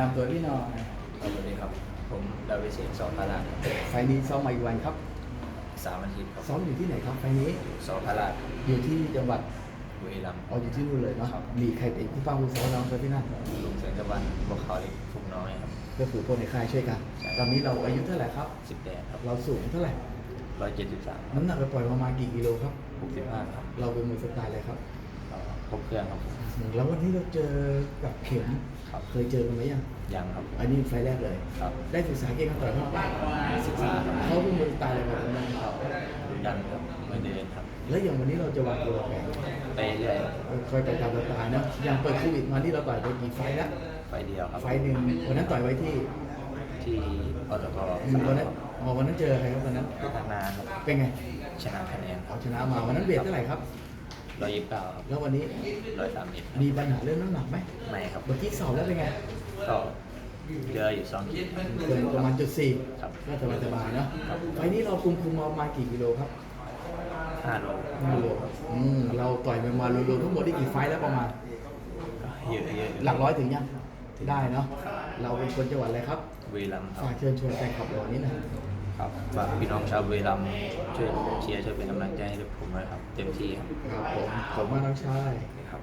ตามตัวพี่หน้อยสวัสดีครับ ผมดาวิเศษสองพาราไฟล์นี้ซ้อมมาอีกวันครับ สามอาทิตย์ครับซ้อมอยู่ที่ไหนครับไฟล์นี้ สองพาราอยู่ที่จังหวัดบุรีรัมย์ อ๋ออยู่ที่นู่นเลยเนาะ ครับ มีใครเป็นผู้ฟังผู้ซ้อมน้องตัวที่นั่นลุงเสียงตะวันบวกเขาเล็กฟุกน้อยครับ ก็คือพวกในค่ายช่วยกัน ใช่ ตอนนี้เราอายุเท่าไหร่ครับ สิบแปดครับเราสูงเท่าไหร่ ร้อยเจ็ดสิบสามน้ำหนักเราปล่อยประมาณกี่กิโลครับ หกสิบห้าครับ เราเป็นมือสไตล์อะไรครับเอ่อ ครบเครื่องครับแล้ววันนี้เราเจอกับเข็มครับเคยเจอกันไหมยังยังครับ อันนี้ไฟล์แรกเลย ครับได้ศึกษาเกมกันต่อยเขาไหมศึกษาครับเขาเป็นมือสไตล์อะไรแบบนั้นครับดูยันครับไม่เดินครับ แล้วอย่างวันนี้เราจะวางตัวแผนไปเรื่อยครับค่อยไปตามสไตล์เนอะอย่างเปิดโควิดมาที่เราต่อยไปกี่ไฟล์แล้วไฟเดียวครับไฟล์หนึ่งวันนั้นต่อยไว้ที่ที่อตกอืมวันนั้นอ๋อวันนั้นเจอใครครับวันนั้นพัฒนาครับเป็นไงชนะคะแนนครัเอาบชนะมาวันนั้นเวทเท่าไหร่ครับ ร้อยยี่สิบเก้าครับแล้ววันนี้ร้อยสามสิบครับมีปัญหาเรื่องน้ำหนักไหมไม่ครับเมื่อกี้สอบแล้วเป็นไงก็เจออยู่สองขีดเกินประมาณจุดสี่ครับก็สบายสบายๆเนอะไฟล์นี้เราคุมคุมมาประมาณกี่กิโลครับห้าโลห้าโลอืมเราต่อยไปมารวมๆทั้งหมดได้กี่ไฟล์แล้วประมาณเยอะเยอะหลักร้อยถึงยังได้เนาะเราเป็นคนจังหวัดอะไรครับบุรีรัมย์ครัฝากบเชิญชวนแฟนคลับเราวันนี้หนะ ครับฝากพี่น้องชาวบุรีรัมย์ช่วยเชียร์ช่วยเป็นกำลังใจให้ผมด้วยครับ เต็มที่ครับครับผมขอบคุณมากน้องชายครับ